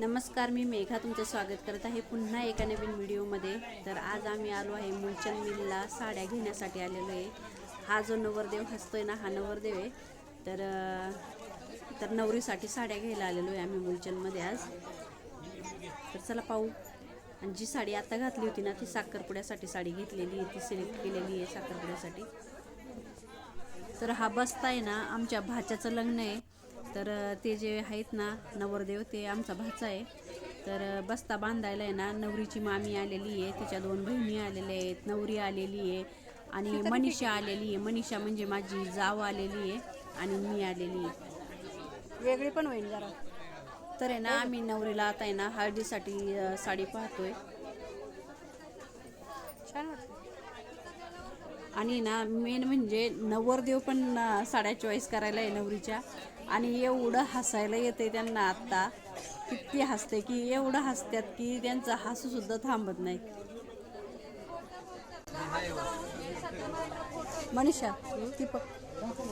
नमस्कार मी मेघा तुमचं स्वागत करत आहे पुन्हा एका नवीन व्हिडिओमध्ये. तर आज आम्ही आलो आहे मुलचंद मिलला साड्या घेण्यासाठी आलेलो आहे. हा जो नवरदेव हसतोय ना हा नवरदेव आहे. तर तर नवरीसाठी साड्या घ्यायला आलेलो आहे आम्ही मुलचंदमध्ये आज. तर चला पाहू. आणि जी साडी आता घातली होती ना ती साखरपुड्यासाठी साडी घेतलेली आहे. ती सिलेक्ट केलेली आहे साखरपुड्यासाठी. तर हा बसता आहे ना आमच्या भाच्याचं लग्न आहे. तर ते जे आहेत ना नवरदेव ते आमचा भाचा आहे. तर बस्ता बांधायला आहे ना नवरीची मामी आलेली आहे. तिच्या दोन बहिणी आलेल्या आहेत. नवरी आलेली आहे आणि मनीषा आलेली आहे. मनीषा म्हणजे माझी जाव आलेली आहे आणि मी आलेली आहे. वेगळी पण होईल जरा. तर आहे ना आम्ही नवरीला आता आहे ना हळदीसाठी साडी पाहतोय. छान आणि ना मेन म्हणजे नवरदेव पण साड्या चॉईस करायला आहे नवरीच्या. आणि एवढं हसायला येते त्यांना आत्ता किती हसते की एवढं हसतात की त्यांचं हसूसुद्धा थांबत नाही. मनीषा ती दाखव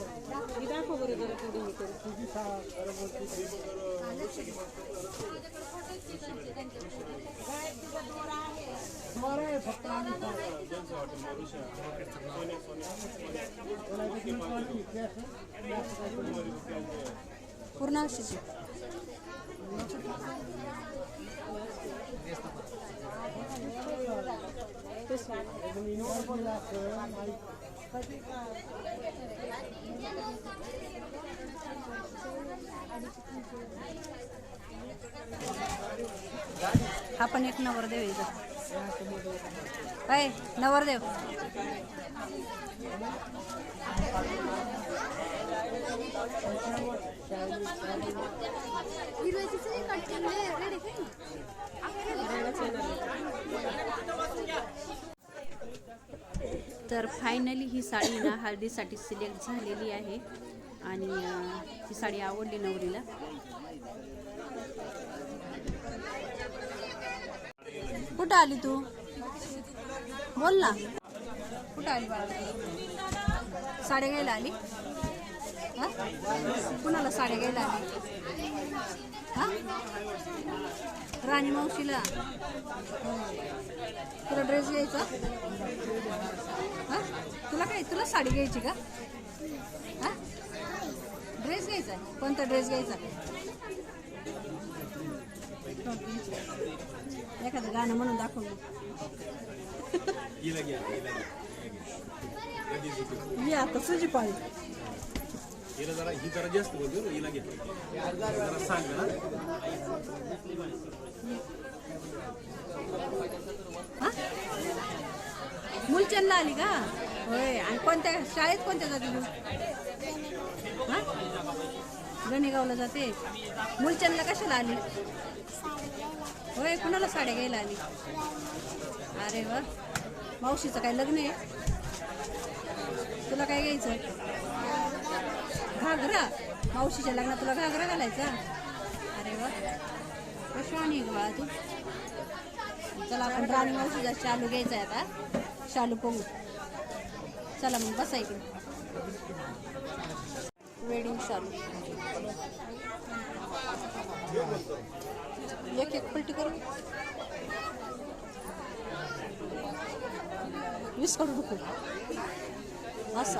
हा पण एक नवरदेव आहे इथं. काय नवरदेव तर फायनली ही साडी ना हळदीसाठी सिलेक्ट झालेली आहे. आणि ही साडी आवडली नवरीला. कुठं आली तू? बोल ना. कुठं आली बाळा? साड्या घ्यायला आली? कुणाला साड्या घ्यायला आली? हा? राणी मावशीला. तुला ड्रेस घ्यायचा? हा? तुला काय तुला साडी घ्यायची का? हा? ड्रेस घ्यायचा? कोणता ड्रेस घ्यायचा? एखादं गाणं म्हणून दाखव. ये आता तुझी पाळी हिला जरा ही जरा जास्त बोलतो हो, ना हिला घेतो जरा सांग ना मुलचंदला आली का? होय आणि कोणत्या शाळेत कोणत्या जाते तू? हा? गणेगावला जाते? मुलचंदला कशाला आली? होय कुणाला साड्या घ्यायला आली? अरे वा मावशीचं काय लग्न आहे? तुला काय घ्यायचं घागरा. मावशीच्या लग्नात तुला घागरा घालायचा. अरे वा. कशी आणि बाळा तू? चला आपण राणी मावशीचा शालू घ्यायचा आहे आता. शालू पोहू चला मग बसा इकडे. वेडिंग शालू. एक एक पलटी करू. वीस करू नको. असा.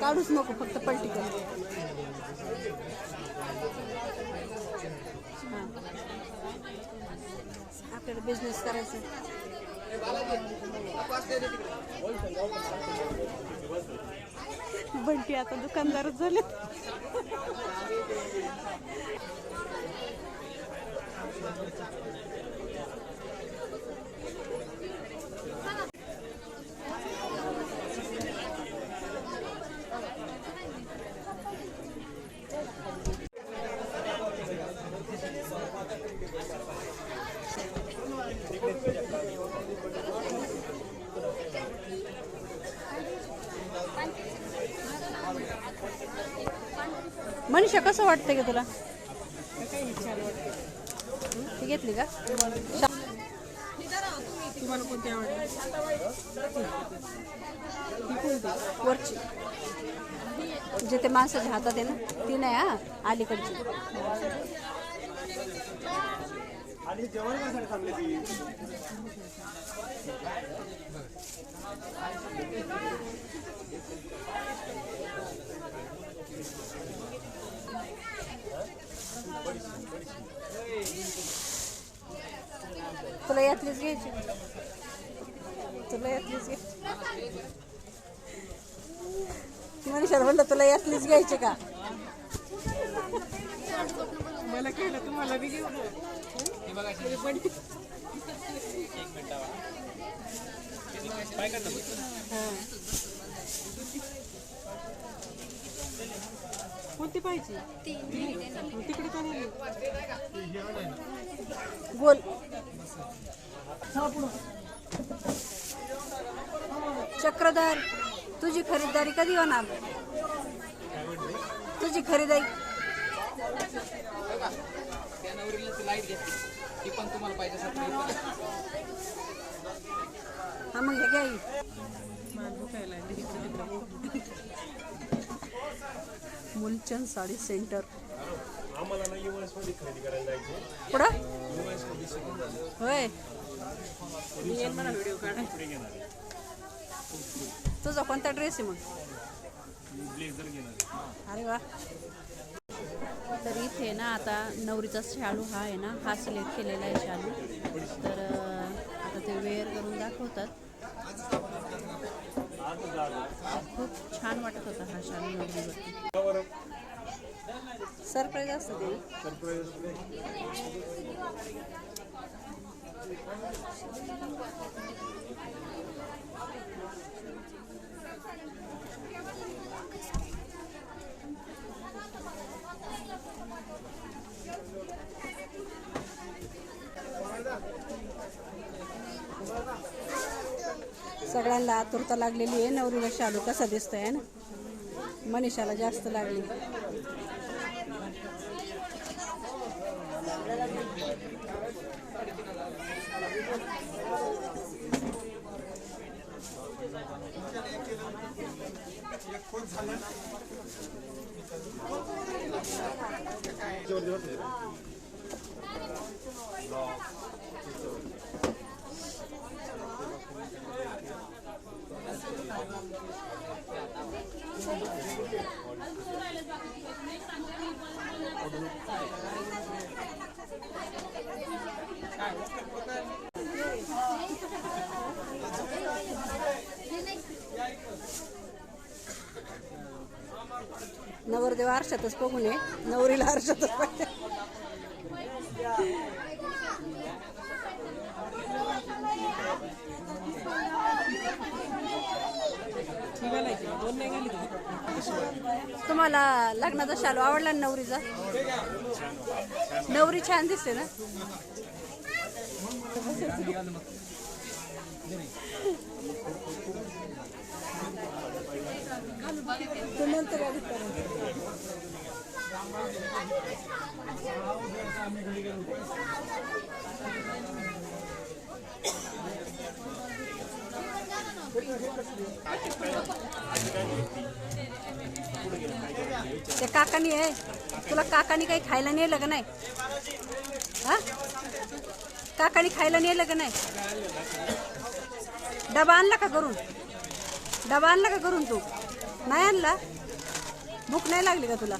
काढूच नको फक्त पलटी कर. आपल्याला बिझनेस करायचा बंटी आता दुकानदारच झाले मनीषा कसं वाटतं का तुला? ती घेतली का? तुम्हाला कोणती वरची. जे ते माणसाच्या हातात आहे ना ती नाही हा अलीकडची. तुला यातलीच घ्यायची तुला यातलीच घ्यायची मनीषाला म्हणलं तुला यातलीच घ्यायची का मला केलं तुम्हाला बी घेऊ कोणती पाहिजे? तिकडे का नाही? बोल. चक्रधर तुझी खरीदारी कधी होणार? तुझी खरीदारी हा मग हे घ्या ही. मान दुखायला लागली. इकडं तिकडं. मुलचंद साडी सेंटर पुढं. होय तुझा कोणता ड्रेस आहे मग? अरे वा. तर इथे ना आता नवरीचा शालू हा आहे ना हा सिलेक्ट केलेला आहे शालू. तर आता ते वेअर करून दाखवतात. खूप छान वाटत होता हा शाली नवरीवरती सरप्राईज असतं ते ना. सगळ्यांना आतुरता लागलेली आहे. नवरीला शालू कसा दिसतोय ना? मनीषाला जास्त लागली. नवरदेव आरशातच बघू नये नवरीला आरशातच पाहिजे ही घालायची दोन नाही घाली तुम्ही तुम्हाला लग्नाचा शालू आवडला ना नवरीचा? नवरी छान दिसते ना? नंतर edit करा. ते काकानी आहे. तुला काकानी काही खायला नेलं का नाही? हा? काकानी खायला नेलं का नाही? डबा आणला का करून डबा आणला का करून तू? नाही आणला? भूक नाही लागली का तुला?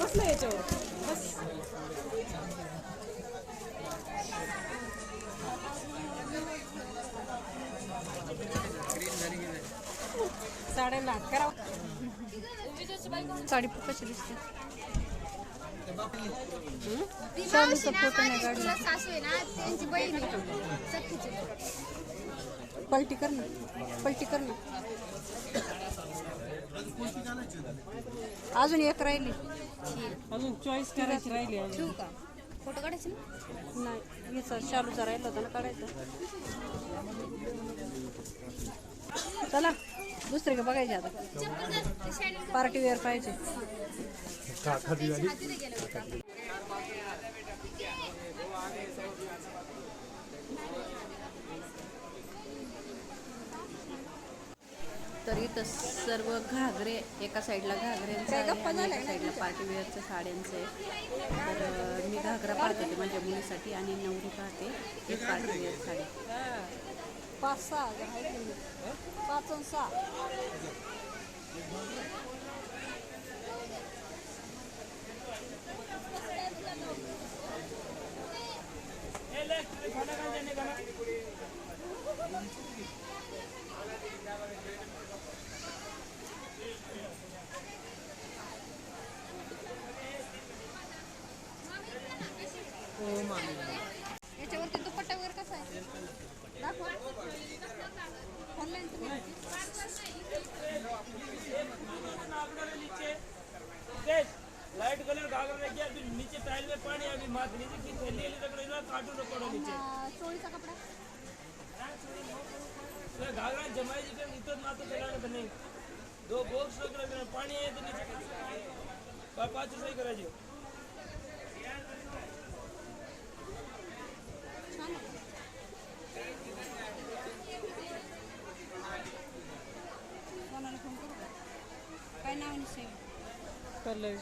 बसलं याच्यावर. करा साडी कशी दिसते. हं? पलटी कर ना. पलटी कर ना. अजून एक राहिली. अजून चॉईस करायची राहिली अजून ठेवू का? फोटो काढायचे ना? नाही हिचा शालूचा राहिला होता ना काढायचा. चला दुसरे का बघायचे आता. पार्टी वेअर पाहिजे. तर इथं सर्व घागरे एका साईडला घागऱ्यांचं आहे एका साईडला पार्टीवेअरचं साड्यांचं आहे. तर मी घागरा पाहते माझ्या मुलीसाठी आणि नवरी पाहते एक पार्टीवेअर साडी. पाच सहा आहे की सहा याच्यावरती दुपट्टा वगैरे कसा आहे? दाखवा. ऑनलाईन लाइट कलर घाघरा रखिए अभी नीचे टाइल में पानी अभी माथ नीचे की थैली वाली रख रही ना कार्टून रखो नीचे चोळीचा कपडा. तो घाघरा जमाई जी के इतर ना तो चलाने का नहीं दो बॉक्स रख रहे हैं पानी है तो नीचे बा- पाँच रुपये करायचे कोणाला फोन करू का? काय नाव निश्चय कर ले